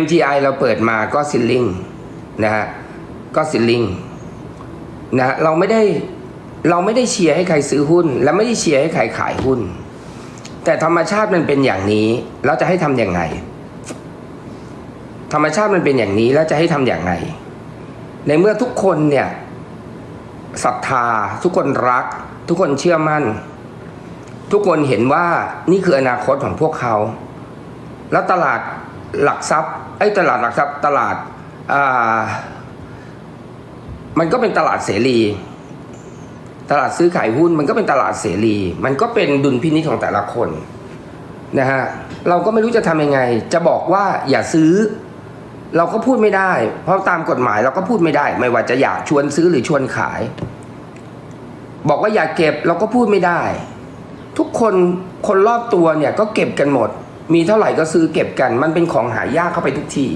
MGI เราเปิดมาก็ซิลลิงนะฮะก็ซิลลิงนะฮะเราไม่ได้เราไม่ได้เชียร์ให้ใครซื้อหุ้น และไม่ได้เชียร์ให้ใครขายหุ้น แต่ธรรมชาติมันเป็นอย่างนี้ เราจะให้ทำอย่างไง ธรรมชาติมันเป็นอย่างนี้แล้วจะให้ทำอย่างไง ในเมื่อทุกคนเนี่ยศรัทธา ทุกคนรัก ทุกคนเชื่อมั่น ทุกคนเห็นว่านี่คืออนาคตของพวกเขา แล้วตลาดหลักทรัพย์ไอ้ตลาดหลักทรัพย์ตลาดอ่ามันก็เป็นตลาดเสรี ตลาดซื้อขายหุ้นมันก็เป็นตลาดเสรี มันก็เป็นดุลพินิจของแต่ละคนนะฮะเราก็ไม่รู้จะทำยังไง จะบอกว่าอย่าซื้อ เราก็พูดไม่ได้ เพราะตามกฎหมายเราก็พูดไม่ได้ ไม่ว่าจะอยากชวนซื้อหรือชวนขาย บอกว่าอย่าเก็บเราก็พูดไม่ได้ ทุกคนคนรอบตัวเนี่ยก็เก็บกันหมด มีเท่าไหร่ก็ซื้อเก็บกัน มันเป็นของหายากเข้าไปทุกที